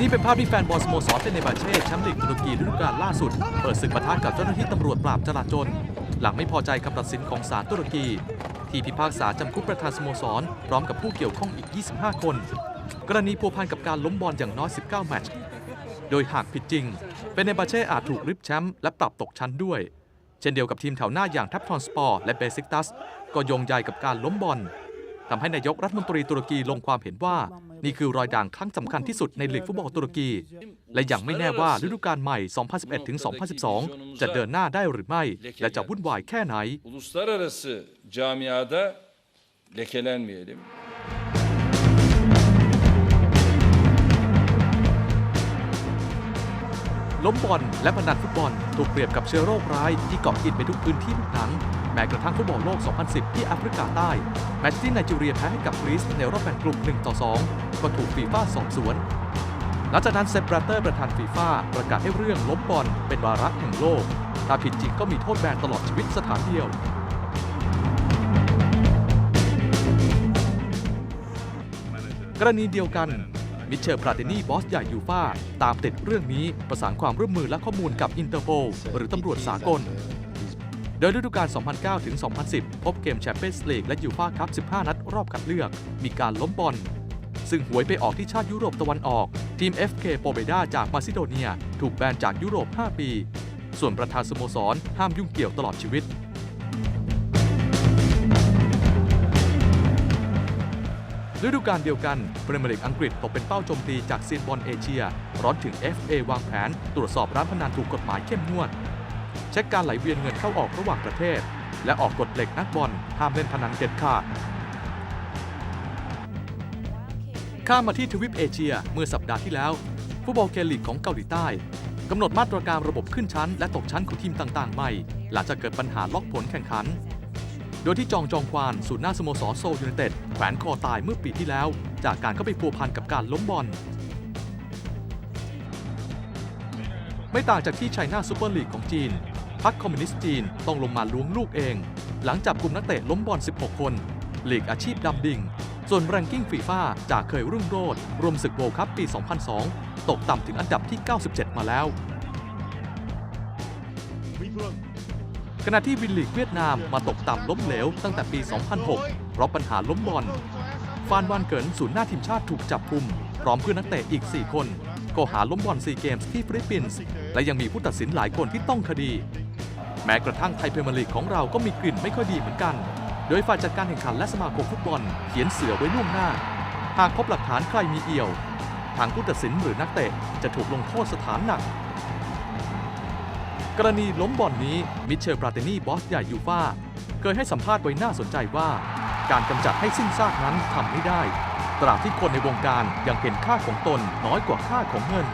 นี่เป็นภาพที่แฟนบอลสโมสรเฟเนบาเช่แชมป์ลีกตุรกีฤดูกาลล่าสุด เปิดศึกปะทะกับเจ้าหน้าที่ตำรวจปราบจลาจล หลังไม่พอใจคำตัดสินของศาลตุรกี ที่พิพากษาจำคุกประธานสโมสร พร้อมกับผู้เกี่ยวข้องอีก 25 คน กรณีพัวพันกับการล้มบอลอย่างน้อย 19 แมตช์โดยหากผิดจริงเฟเนบาเช่อาจถูกริบแชมป์และปรับตกชั้นด้วย เช่นเดียวกับทีมแถวหน้าอย่างทัพทอนสปอร์และเบซิกตัสก็โยงใยกับการล้มบอล ทำให้นายกรัฐมนตรีตุรกีลงความเห็นว่า นี่คือรอยด่างครั้งสำคัญที่สุดในลีกฟุตบอลตุรกี และยังไม่แน่ว่าฤดูกาลใหม่ 2011-2012 จะเดินหน้าได้หรือไม่ และจะวุ่นวายแค่ไหน uluslararası camiada lekelenmeyelim. ล้มบอลและพนันฟุตบอลถูกเปรียบกับเชื้อโรคร้ายที่เกาะกินไปทุกพื้นที่ทุกหนัง แม้กระทั่งฟุตบอลโลก 2010 ที่แอฟริกาใต้ แมตช์ที่ไนจีเรียแพ้ให้กับกรีซในรอบแบ่งกลุ่ม 1 ต่อ 2 ก็ถูกฟีฟ่าสอบสวน หลังจากนั้นเซปราเตอร์ประธานฟีฟ่าประกาศให้เรื่องล้มบอลเป็นวาระแห่งโลก ถ้าผิดจริงก็มีโทษแบนตลอดชีวิตสถานเดียวกรณีเดียวกันมิเชลพราเดนีบอสใหญ่ยูฟาตามติดเรื่องนี้ประสานความร่วมมือและข้อมูลกับอินเตอร์โพลหรือตำรวจสากล โดยฤดูกาล 2009 ถึง 2010 พบเกมแชมเปี้ยนส์ลีกและยูฟาคัพ 15 นัดรอบคัดเลือก มีการล้มบอล ซึ่งหวยไปออกที่ชาติยุโรปตะวันออก ทีม FK โปเบดาจากมาซิโดเนีย ถูกแบนจากยุโรป 5 ปี ส่วนประธานสโมสรห้ามยุ่งเกี่ยวตลอดชีวิตฤดูกาลเดียวกันพรีเมียร์ลีกอังกฤษตกเป็นเป้าโจมตีจากซีนบอลเอเชีย ร้อนถึง FA วางแผน ตรวจสอบร้านพนันถูกกฎหมายเข้มงวด เช็คการไหลเวียนเงินเข้าออกระหว่างประเทศ และออกกฎเหล็กนักบอลห้ามเล่นพนันเด็ดขาดข้ามมาที่ทวีปเอเชียเมื่อสัปดาห์ที่แล้ว ฟุตบอลเคลีกของเกาหลีใต้กำหนดมาตรการระบบขึ้นชั้น และตกชั้นของทีมต่างๆ ใหม่ หลังจากเกิดปัญหาล็อกผลแข่งขัน โดยที่จองจองควานศูนย์หน้าสโมสรโซยูไนเต็ดแขวนคอตายเมื่อปีที่แล้ว จากการเข้าไปพัวพันกับการล้มบอล ไม่ต่างจากที่ไชน่าซูเปอร์ลีกของจีนพรรคคอมมิวนิสต์จีนต้องลงมาล้วงลูกเอง หลังจับกลุ่มนักเตะล้มบอล 16 คนลีกอาชีพดำดิ่ง ส่วนแรงกิ้งฟีฟ่าจากเคยรุ่งโรจน์รวมศึกโวลคัพปี 2002 ตกต่ำถึงอันดับที่ 97 มาแล้วขณะที่วินลีกเวียดนามมาตกต่ำล้มเหลวตั้งแต่ปี 2006 เพราะปัญหาล้มบอลฟานวานเกินศูนย์หน้าทีมชาติถูกจับกุม พร้อมเพื่อนนักเตะอีก 4 คน ก็หาล้มบอลซีเกมส์ที่ฟิลิปปินส์และยังมีผู้ตัดสินหลายคนที่ต้องคดี แม้กระทั่งไทยพรีเมียร์ลีกของเราก็มีกลิ่นไม่ค่อยดีเหมือนกัน โดยฝ่ายจัดการแข่งขันและสมาคมฟุตบอลเขียนเสือไว้ล่วงหน้า หากพบหลักฐานใครมีเอี่ยว ทางผู้ตัดสินหรือนักเตะจะถูกลงโทษสถานหนัก กรณีล้มบอลนนี้มิเชลปราเตนีบอสใหญ่ยูฟาเคยให้สัมภาษณ์ไว้น่าสนใจว่า การกำจัดให้สิ้นซากนั้นทำไม่ได้ ตราบที่คนในวงการยังเห็นค่าของตนน้อยกว่าค่าของเงิน